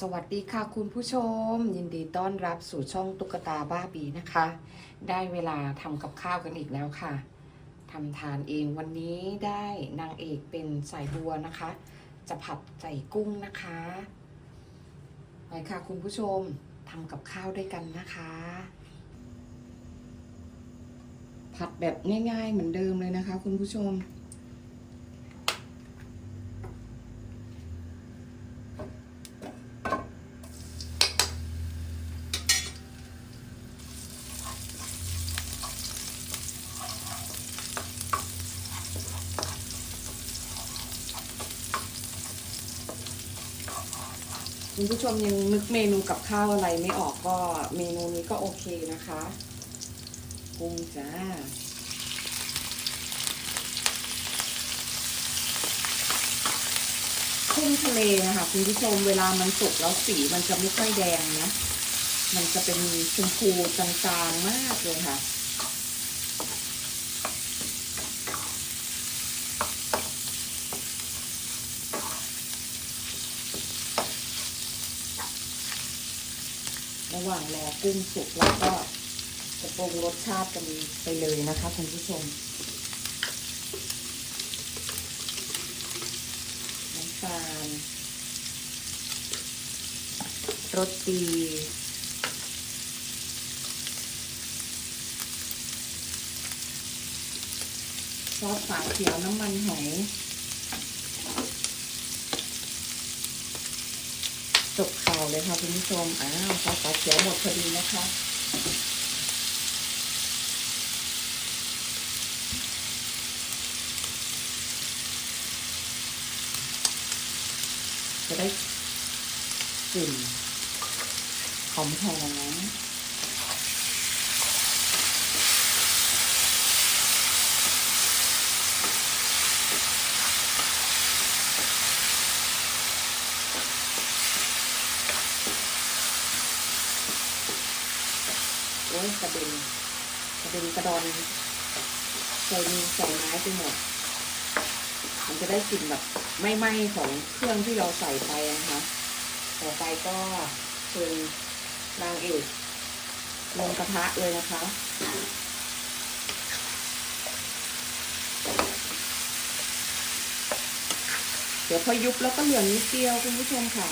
สวัสดีค่ะคุณผู้ชม ยินดีต้อนรับสู่ช่องตุ๊กตาบ้าบีนะคะ ได้เวลาทำกับข้าวกันอีกแล้วค่ะทำทานเองวันนี้ได้นางเอกเป็นสายบัวนะคะ จะผัดใส่กุ้งนะคะไปค่ะคุณผู้ชมทำกับข้าวด้วยกันนะคะ ผัดแบบง่ายๆเหมือนเดิมเลยนะคะ คุณผู้ชม คุณผู้ชมยังนึกเมนูกับข้าวอะไรไม่ออกก็เมนูนี้ก็โอเคนะคะกุ้งจ้ากุ้งทะเลนะคะคุณผู้ชมเวลามันสุกแล้วสีมันจะไม่ค่อยแดงนะ มันจะเป็นชมพูจางๆมากเลยค่ะ ระหว่างรอกุ้งสุกเราก็จะปรุงรสชาติกันไปเลยนะคะคุณผู้ชม น้ำตาลรสดีซอสฝาเขียวน้ำมันหอยจบข่าเลยค่ะคุณผู้ชม อ้าวปลาเขียวหมดพอดีนะคะจะได้กลิ่นหอมหอม กระเด็นกระเด็นกระดอนใส่มือใส่ไม้ไปหมด มันจะได้กลิ่นแบบไม่ไหม้ของเครื่องที่เราใส่ไปนะคะต่อไปก็คือนางเอกลงกระทะเลยนะคะเดี๋ยวพอยุบแล้วก็เหลืองนิดเดียวคุณผู้ชมค่ะ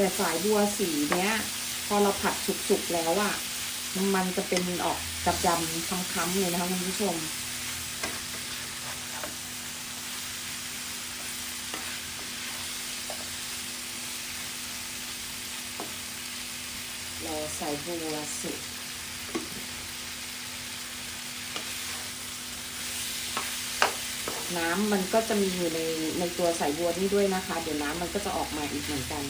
แต่สายบัวสีเนี้ย พอเราผัดสุกๆแล้วอะ่ะ มันจะเป็นออกกับดำค้ำๆเลยนะคะคุณผู้ชมเราใส่บัวสุกน้ำมันก็จะมีอยู่ในในตัวใส่บัวนี้ด้วยนะคะ เดี๋ยวน้ำมันก็จะออกมาอีกเหมือนกัน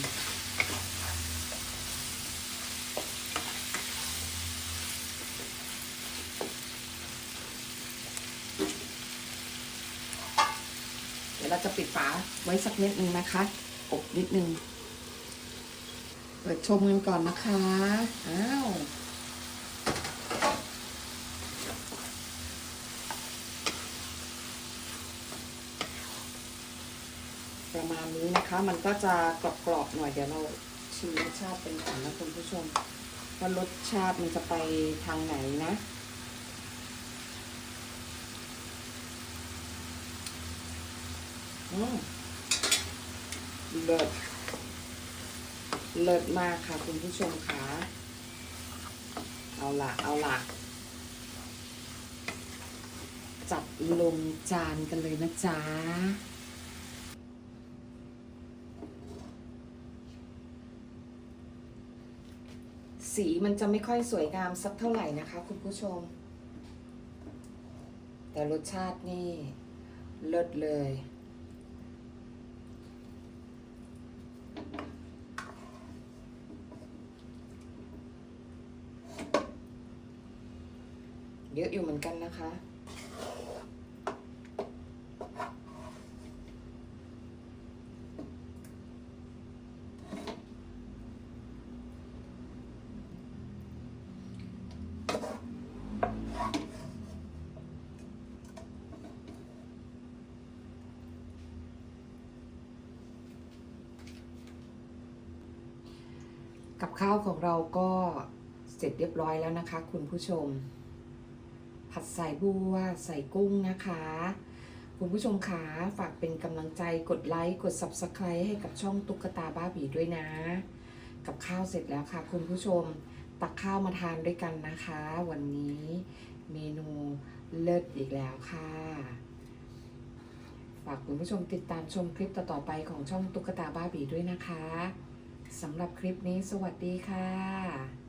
เดี๋ยวเรา จะปิดฝาไว้สักนิดนึงนะคะ อบนิดนึง เปิดชมกันก่อนนะคะ อ้าวประมาณนี้นะคะ มันก็จะกรอบๆหน่อย เดี๋ยวเราชิมรสชาติเป็นก่อนนะคุณผู้ชมว่ารสชาติมันจะไปทางไหนนะ อืม เลิศเลิศมากค่ะ คุณผู้ชมค่ะเอาละเอาละจัดลงจานกันเลยนะจ๊ะสีมันจะไม่ค่อยสวยงามสักเท่าไหร่นะคะ คุณผู้ชม แต่รสชาตินี่เลิศเลย เยอะอยู่เหมือนกันนะคะ กับข้าวของเราก็เสร็จเรียบร้อยแล้วนะคะ คุณผู้ชม ผัดสายบัวใส่กุ้งนะคะ คุณผู้ชมขาฝากเป็นกำลังใจกดไลค์กด Subscribe ให้กับช่องตุ๊กตาบ้าบีด้วยนะ กับข้าวเสร็จแล้วค่ะ คุณผู้ชมตักข้าวมาทานด้วยกันนะคะ วันนี้เมนูเลิศอีกแล้วค่ะ ฝากคุณผู้ชมติดตามชมคลิปต่อๆไปของช่องตุ๊กตาบ้าบีด้วยนะคะสำหรับคลิปนี้สวัสดีค่ะ